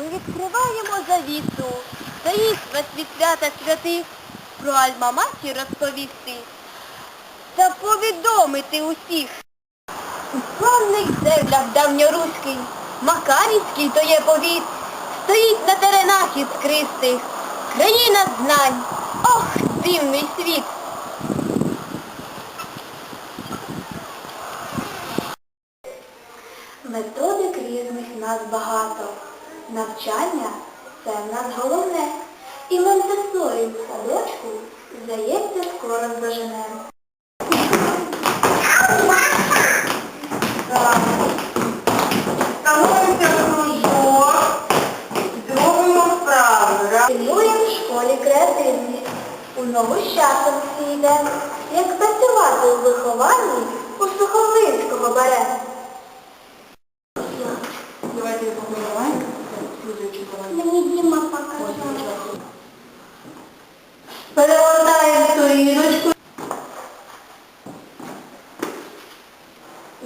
ми відкриваємо завісу, таїнства від свята святих, про Альма-Матір розповісти та повідомити усіх. У славних землях давньоруський, Макарівський то є повіт, стоїть на теренах іскристих, країна знань, ох, дивний світ. Методик різних нас багато. Навчання це в нас головне. І Монтесорі в садочку, здається, скоро здоженемо. Становимося кружок, зробимо вправи. Тренуємо в школі креативність. У ногу з часом йдемо. Як працювати у вихованні у Суховинського беремо. Давайте я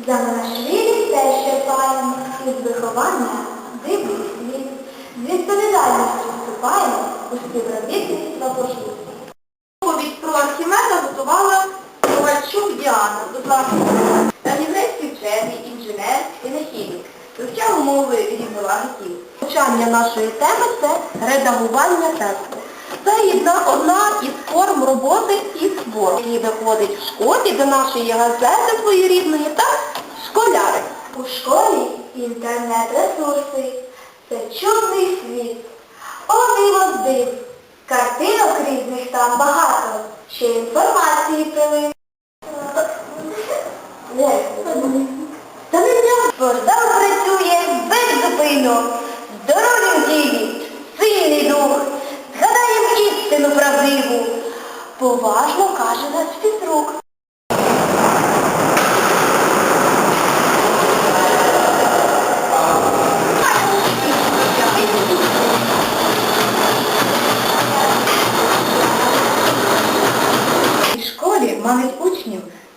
За нашвілі те, що паємо, із виховання дивний світ. З відповідальністю вступаємо у співробітництво пошли. Повість про Архімеда готувала Ковальчук Діана. Будь ласка. Німецький вчений, інженер і нахідник. Вивчав мови рівновагів. Навчання нашої теми це редагування тексту. Це одна, одна із форм роботи із твором. Її виходить в школі до нашої газети своєрідної та школяри. У школі інтернет-ресурси. Це чудний світ. О, диво. Картинок різних там багато. Ще інформації прилив. Та не. Портал працює без зупину. Здоров'я в тілі, сильний дух. Згадаєм істину правдиву. Поважно каже наш фізрук.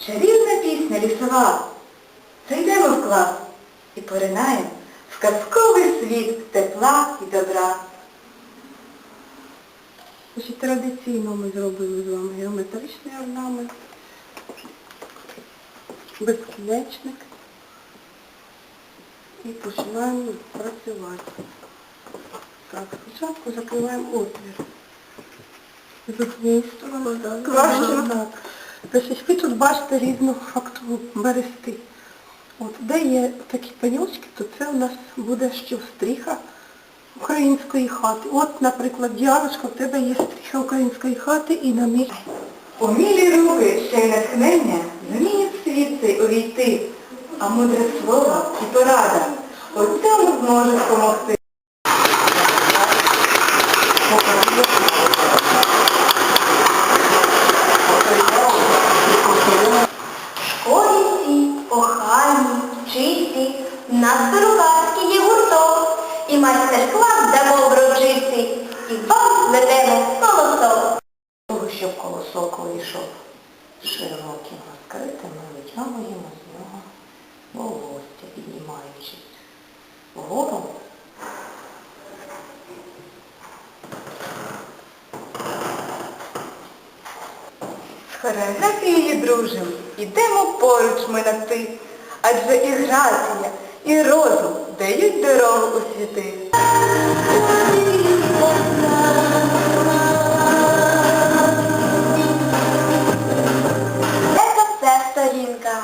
Чарівна пісня лісова. Зайдемо в клас і поринаємо в казковий світ тепла і добра. Традиційно ми зробили з вами геометричний орнамент, безкінечник і починаємо працювати. Так, спочатку закриваємо отвір. З однієї сторони, так. Пишечки тут бачите різну фактуру берести. От, де є такі пеньочки, то це у нас буде що стріха української хати. От, наприклад, Діаночка, в тебе є стріха української хати і на місці. Умілі руки, ще й натхнення, змінять світ увійти, а мудре слово і порада у цьому зможе допомогти. Чисті, нас перукарський є гурток, і майстер-клас дамо врочисти, і вам ведемо колосок. Того, щоб колосок вийшов широким розкритим, ми витягуємо з нього волосся, піднімаючись вгору. З хореографією дружимо, ідемо поруч ми на ти, адже і грація, і розум дають дорогу у світи. Це сторінка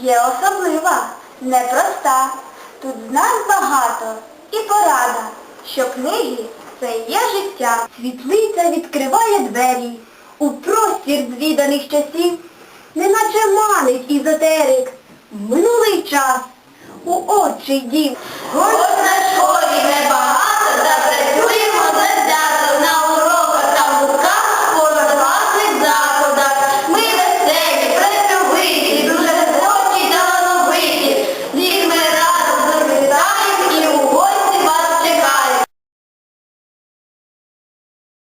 є особлива, непроста. Тут знань багато і порада, що книги це є життя. Світлиця відкриває двері у простір звіданих часів, неначе манить ізотерик. Минулий час у очі дів. Хоч на школі небагато,